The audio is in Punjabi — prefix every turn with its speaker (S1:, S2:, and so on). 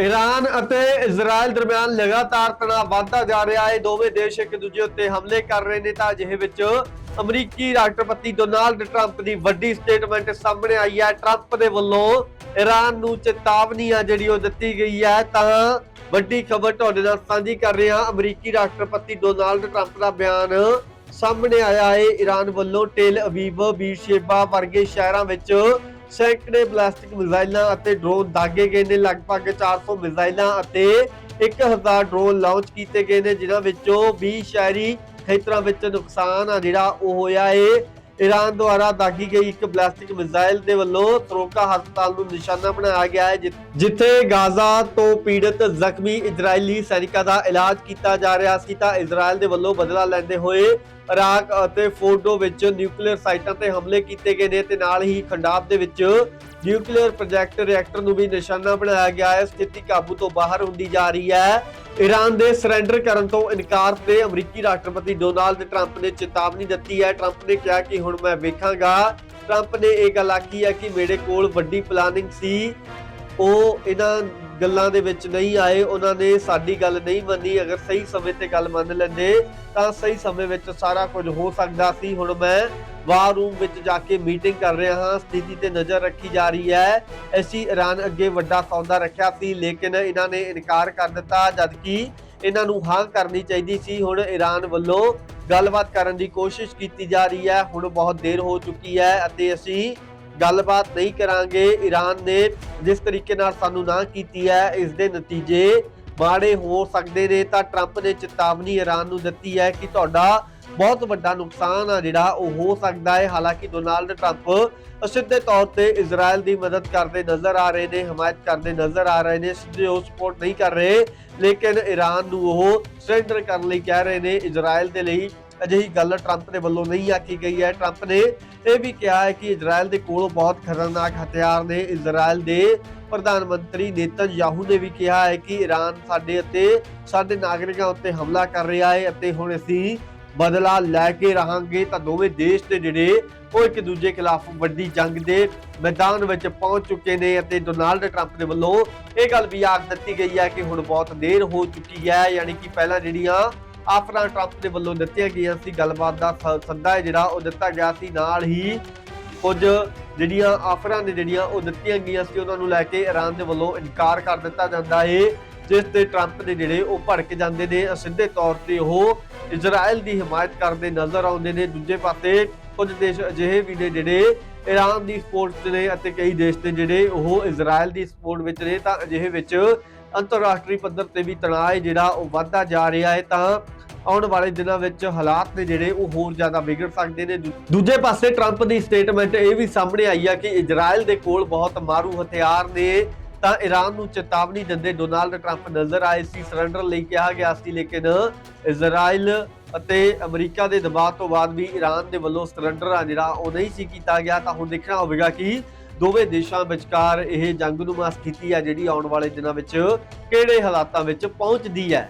S1: ਈਰਾਨ ਅਤੇ ਇਜ਼ਰਾਈਲ ਦਰਮਿਆਨ ਲਗਾਤਾਰ ਤਣਾਅ ਵਧਦਾ ਜਾ ਰਿਹਾ ਹੈ। ਦੋਵੇਂ ਦੇਸ਼ ਇੱਕ ਦੂਜੇ ਉੱਤੇ ਹਮਲੇ ਕਰ ਰਹੇ ਨੇ ਤਾਂ ਅਜਿਹੇ ਵਿੱਚ ਅਮਰੀਕੀ ਰਾਸ਼ਟਰਪਤੀ ਡੋਨਾਲਡ ਟਰੰਪ ਦੀ ਵੱਡੀ ਸਟੇਟਮੈਂਟ ਸਾਹਮਣੇ ਆਈ ਹੈ। ਟਰੰਪ ਦੇ ਵੱਲੋਂ ਈਰਾਨ ਨੂੰ ਚੇਤਾਵਨੀ ਆ ਜਿਹੜੀ ਉਹ ਦਿੱਤੀ ਗਈ ਹੈ ਤਾਂ ਵੱਡੀ ਖਬਰ ਤੁਹਾਡੇ ਨਾਲ ਸਾਂਝੀ ਕਰ ਰਹੇ ਹਾਂ। ਅਮਰੀਕੀ ਰਾਸ਼ਟਰਪਤੀ ਡੋਨਾਲਡ ਟਰੰਪ ਦਾ ਬਿਆਨ ਸਾਹਮਣੇ ਆਇਆ ਹੈ। ਈਰਾਨ ਵੱਲੋਂ ਟੇਲ ਅਵੀਵ ਬੀਰਸ਼ੇਬਾ ਵਰਗੇ ਸ਼ਹਿਰਾਂ ਵਿੱਚ ਸੈਂਕੜੇ ਬਲਾਸਟਿਕ ਮਿਜ਼ਾਈਲਾਂ ਅਤੇ ਡਰੋਨ ਦਾਗੇ ਗਏ ਨੇ। ਲਗਭਗ 400 ਮਿਜ਼ਾਈਲਾਂ ਅਤੇ 1000 ਡਰੋਨ ਲਾਂਚ ਕੀਤੇ ਗਏ ਨੇ, ਜਿਨ੍ਹਾਂ ਵਿੱਚੋਂ 20 ਸ਼ਹਿਰੀ ਖੇਤਰਾਂ ਵਿੱਚ ਨੁਕਸਾਨ ਆ ਜਿਹੜਾ ਉਹ ਹੋਇਆ ਏ। ਈਰਾਨ ਦੁਆਰਾ ਦਾਗੀ ਗਈ ਇੱਕ ਬਲਾਸਟਿਕ ਮਿਜ਼ਾਈਲ ਦੇ ਵੱਲੋਂ ਤਰੋਕਾ ਹਸਪਤਾਲ ਨੂੰ ਨਿਸ਼ਾਨਾ ਬਣਾਇਆ ਗਿਆ ਹੈ ਜਿੱਥੇ ਗਾਜ਼ਾ ਤੋਂ ਪੀੜਤ ਜ਼ਖਮੀ ਇਜ਼ਰਾਈਲੀ ਸੈਨਿਕਾਂ ਦਾ ਇਲਾਜ ਕੀਤਾ ਜਾ ਰਿਹਾ ਸੀ। ਤਾਂ ਇਜ਼ਰਾਈਲ ਦੇ ਵੱਲੋਂ ਬਦਲਾ ਲੈਂਦੇ ਹੋਏ ਇਰਾਕ ਅਤੇ ਫੋਰਡੋ ਵਿੱਚ ਨਿਊਕਲੀਅਰ ਸਾਈਟਾਂ ਤੇ ਹਮਲੇ ਕੀਤੇ ਗਏ ਨੇ ਤੇ ਨਾਲ ਹੀ ਖੰਡਾਬ ਦੇ ਵਿੱਚ ਨਿਊਕਲੀਅਰ ਪ੍ਰੋਜੈਕਟ ਰਿਐਕਟਰ ਨੂੰ ਵੀ ਨਿਸ਼ਾਨਾ ਬਣਾਇਆ ਗਿਆ ਹੈ। ਸਥਿਤੀ ਕਾਬੂ ਤੋਂ ਬਾਹਰ ਹੁੰਦੀ ਜਾ ਰਹੀ ਹੈ। ਈਰਾਨ ਦੇ ਸਰੈਂਡਰ ਕਰਨ ਤੋਂ ਇਨਕਾਰ ਤੇ ਅਮਰੀਕੀ ਰਾਸ਼ਟਰਪਤੀ ਡੋਨਾਲਡ ਟਰੰਪ ਨੇ ਚੇਤਾਵਨੀ ਦਿੱਤੀ ਹੈ। ਟਰੰਪ ਨੇ ਕਿਹਾ ਕਿ ਹੁਣ ਮੈਂ ਵੇਖਾਂਗਾ। ਟਰੰਪ ਨੇ ਇਹ ਗੱਲ ਆਖੀ ਹੈ ਕਿ ਮੇਰੇ ਕੋਲ ਵੱਡੀ ਪਲਾਨਿੰਗ ਸੀ। ਉਹ ਇਹਨਾਂ ਗੱਲਾਂ ਦੇ ਵਿੱਚ ਨਹੀਂ ਆਏ, ਉਹਨਾਂ ਨੇ ਸਾਡੀ ਗੱਲ ਨਹੀਂ ਮੰਨੀ, ਅਗਰ ਸਹੀ ਸਮੇਂ ਤੇ ਗੱਲ ਮੰਨ ਲੈਂਦੇ, ਤਾਂ ਸਹੀ ਸਮੇਂ ਵਿੱਚ ਸਾਰਾ ਕੁਝ ਹੋ ਸਕਦਾ ਸੀ। ਹੁਣ ਮੈਂ ਵਾਰ ਰੂਮ ਵਿੱਚ ਜਾ ਕੇ ਮੀਟਿੰਗ ਕਰ ਰਿਹਾ ਹਾਂ, ਸਥਿਤੀ ਤੇ ਨਜ਼ਰ ਰੱਖੀ ਜਾ ਰਹੀ ਹੈ। ਅਸੀਂ ਈਰਾਨ ਅੱਗੇ ਵੱਡਾ ਸੌਦਾ ਰੱਖਿਆ ਸੀ, ਲੇਕਿਨ ਇਹਨਾਂ ਨੇ ਇਨਕਾਰ ਕਰ ਦਿੱਤਾ, ਜਦਕਿ ਇਹਨਾਂ ਨੂੰ ਹਾਂ ਕਰਨੀ ਚਾਹੀਦੀ ਸੀ। ਹੁਣ ਈਰਾਨ ਵੱਲੋਂ ਗੱਲਬਾਤ ਕਰਨ ਦੀ ਕੋਸ਼ਿਸ਼ ਕੀਤੀ ਜਾ ਰਹੀ ਹੈ। ਹੁਣ ਬਹੁਤ ਦੇਰ ਹੋ ਚੁੱਕੀ ਹੈ ਅਤੇ ਅਸੀਂ ਗੱਲਬਾਤ ਨਹੀਂ ਕਰਾਂਗੇ। ਈਰਾਨ ਨੇ ਜਿਸ ਤਰੀਕੇ ਨਾਲ ਸਾਨੂੰ ਨਾ ਕੀਤੀ ਹੈ, ਇਸ ਦੇ ਨਤੀਜੇ ਮਾੜੇ ਹੋ ਸਕਦੇ ਨੇ। ਤਾਂ ਟਰੰਪ ਨੇ ਚੇਤਾਵਨੀ ਈਰਾਨ ਨੂੰ ਦਿੱਤੀ ਹੈ ਕਿ ਤੁਹਾਡਾ ਬਹੁਤ ਵੱਡਾ ਨੁਕਸਾਨ ਆ ਜਿਹੜਾ ਉਹ ਹੋ ਸਕਦਾ ਹੈ। ਹਾਲਾਂਕਿ ਡੋਨਾਲਡ ਟਰੰਪ ਸਿੱਧੇ ਤੌਰ ਤੇ ਇਜ਼ਰਾਈਲ ਦੀ ਮਦਦ ਕਰਦੇ ਨਜ਼ਰ ਆ ਰਹੇ ਨੇ, ਹਮਾਇਤ ਕਰਦੇ ਨਜ਼ਰ ਆ ਰਹੇ ਨੇ, ਸਿੱਧੇ ਉਹ ਸਪੋਰਟ ਨਹੀਂ ਕਰ ਰਹੇ। ਲੇਕਿਨ ਈਰਾਨ ਨੂੰ ਉਹ ਸਰੈਂਡਰ ਕਰਨ ਲਈ ਕਹਿ ਰਹੇ ਨੇ। ਇਜ਼ਰਾਈਲ ਦੇ ਲਈ ਅਜਿਹੀ ਗੱਲ ਟਰੰਪ ਦੇ ਵੱਲੋਂ ਨਹੀਂ ਆਖੀ ਗਈ ਹੈ। ਟਰੰਪ ਨੇ ਇਹ ਵੀ ਕਿਹਾ ਹੈ ਕਿ ਇਜ਼ਰਾਈਲ ਦੇ ਕੋਲ ਬਹੁਤ ਖਤਰਨਾਕ ਹਥਿਆਰ ਨੇ। ਇਜ਼ਰਾਈਲ ਦੇ ਪ੍ਰਧਾਨ ਮੰਤਰੀ ਨੇਤਨ ਨੇਤਨਯਾਹੂ ਨੇ ਵੀ ਕਿਹਾ ਹੈ ਕਿ ਈਰਾਨ ਸਾਡੇ ਅਤੇ ਸਾਡੇ ਨਾਗਰਿਕਾਂ ਉੱਤੇ ਹਮਲਾ ਕਰ ਰਿਹਾ ਹੈ ਅਤੇ ਹੁਣ ਅਸੀਂ ਬਦਲਾ ਲੈ ਕੇ ਰਹਾਂਗੇ ਤਾਂ ਦੋਵੇਂ ਦੇਸ਼ ਦੇ ਜਿਹੜੇ ਉਹ ਇੱਕ ਦੂਜੇ ਖਿਲਾਫ ਵੱਡੀ ਜੰਗ ਦੇ ਮੈਦਾਨ ਵਿੱਚ ਪਹੁੰਚ ਚੁੱਕੇ ਨੇ ਅਤੇ ਡੋਨਾਲਡ ਟਰੰਪ ਦੇ ਵੱਲੋਂ ਇਹ ਗੱਲ ਵੀ ਆਖ ਦਿੱਤੀ ਗਈ ਹੈ ਕਿ ਹੁਣ ਬਹੁਤ ਦੇਰ ਹੋ ਚੁੱਕੀ ਹੈ। ਯਾਨੀ ਕਿ ਪਹਿਲਾਂ ਜਿਹੜੀਆਂ ਆਫਰਾਂ ਟਰੰਪ ਦੇ ਵੱਲੋਂ ਦਿੱਤੀਆਂ ਗਈਆਂ ਸੀ। ਗੱਲਬਾਤ ਦਾ ਸੱਦਾ ਹੈ ਜਿਹੜਾ ਉਹ ਦਿੱਤਾ ਗਿਆ ਸੀ। ਨਾਲ ਹੀ ਕੁਝ ਜਿਹੜੀਆਂ ਆਫਰਾਂ ਨੇ ਜਿਹੜੀਆਂ ਉਹ ਦਿੱਤੀਆਂ ਗਈਆਂ ਸੀ, ਉਹਨਾਂ ਨੂੰ ਲੈ ਕੇ ਈਰਾਨ ਦੇ ਵੱਲੋਂ ਇਨਕਾਰ ਕਰ ਦਿੱਤਾ ਜਾਂਦਾ ਹੈ, ਜਿਸ ਤੇ ਟਰੰਪ ਦੇ ਜਿਹੜੇ ਉਹ ਭੜਕ ਜਾਂਦੇ ਨੇ। ਸਿੱਧੇ ਤੌਰ ਤੇ ਉਹ ਇਜ਼ਰਾਈਲ ਦੀ ਹਮਾਇਤ ਕਰਦੇ ਨਜ਼ਰ ਆਉਂਦੇ ਨੇ। ਦੂਜੇ ਪਾਸੇ ਕੁਝ ਦੇਸ਼ ਅਜਿਹੇ ਵੀ ਨੇ ਜਿਹੜੇ ਈਰਾਨ ਦੀ ਸਪੋਰਟ 'ਚ ਨੇ ਅਤੇ ਕਈ ਦੇਸ਼ ਨੇ ਜਿਹੜੇ ਉਹ ਇਜ਼ਰਾਈਲ ਦੀ ਸਪੋਰਟ ਵਿੱਚ ਨੇ, ਤਾਂ ਅਜਿਹੇ ਵਿੱਚ ਅੰਤਰਰਾਸ਼ਟਰੀ ਪੱਧਰ ਤੇ ਵੀ ਤਣਾਅ ਜਿਹੜਾ ਉਹ ਵੱਧਦਾ ਜਾ ਰਿਹਾ ਹੈ, ਤਾਂ ਆਉਣ ਵਾਲੇ ਦਿਨਾਂ ਵਿੱਚ ਹਾਲਾਤ ਨੇ ਜਿਹੜੇ ਉਹ ਹੋਰ ਜ਼ਿਆਦਾ ਵਿਗੜ ਸਕਦੇ ਨੇ। ਦੂਜੇ ਪਾਸੇ ਟਰੰਪ ਦੀ ਸਟੇਟਮੈਂਟ ਇਹ ਵੀ ਸਾਹਮਣੇ ਆਈ ਹੈ ਕਿ ਇਜ਼ਰਾਈਲ ਦੇ ਕੋਲ ਬਹੁਤ ਮਾਰੂ ਹਥਿਆਰ ਨੇ, ਤਾਂ ਈਰਾਨ ਨੂੰ ਚੇਤਾਵਨੀ ਦਿੰਦੇ ਡੋਨਾਲਡ ਟਰੰਪ ਨਜ਼ਰ ਆਏ ਸੀ। ਸਰੈਂਡਰ ਲਈ ਕਿਹਾ ਗਿਆ ਸੀ, ਲੇਕਿਨ ਇਜ਼ਰਾਈਲ ਅਤੇ ਅਮਰੀਕਾ ਦੇ ਦਬਾਅ ਤੋਂ ਬਾਅਦ ਵੀ ਈਰਾਨ ਦੇ ਵੱਲੋਂ ਸਰੈਂਡਰ ਆ ਜਿਹੜਾ ਉਹ ਨਹੀਂ ਸੀ ਕੀਤਾ ਗਿਆ। ਤਾਂ ਹੁਣ ਦੇਖਣਾ ਹੋਵੇਗਾ ਕਿ ਦੋਵੇਂ ਦੇਸ਼ਾਂ ਵਿਚਕਾਰ ਇਹ ਜੰਗ ਨੂੰ ਸਥਿਤੀ ਹੈ ਜਿਹੜੀ ਆਉਣ ਵਾਲੇ ਦਿਨਾਂ ਵਿੱਚ ਕਿਹੜੇ ਹਾਲਾਤਾਂ ਵਿੱਚ ਪਹੁੰਚਦੀ ਹੈ?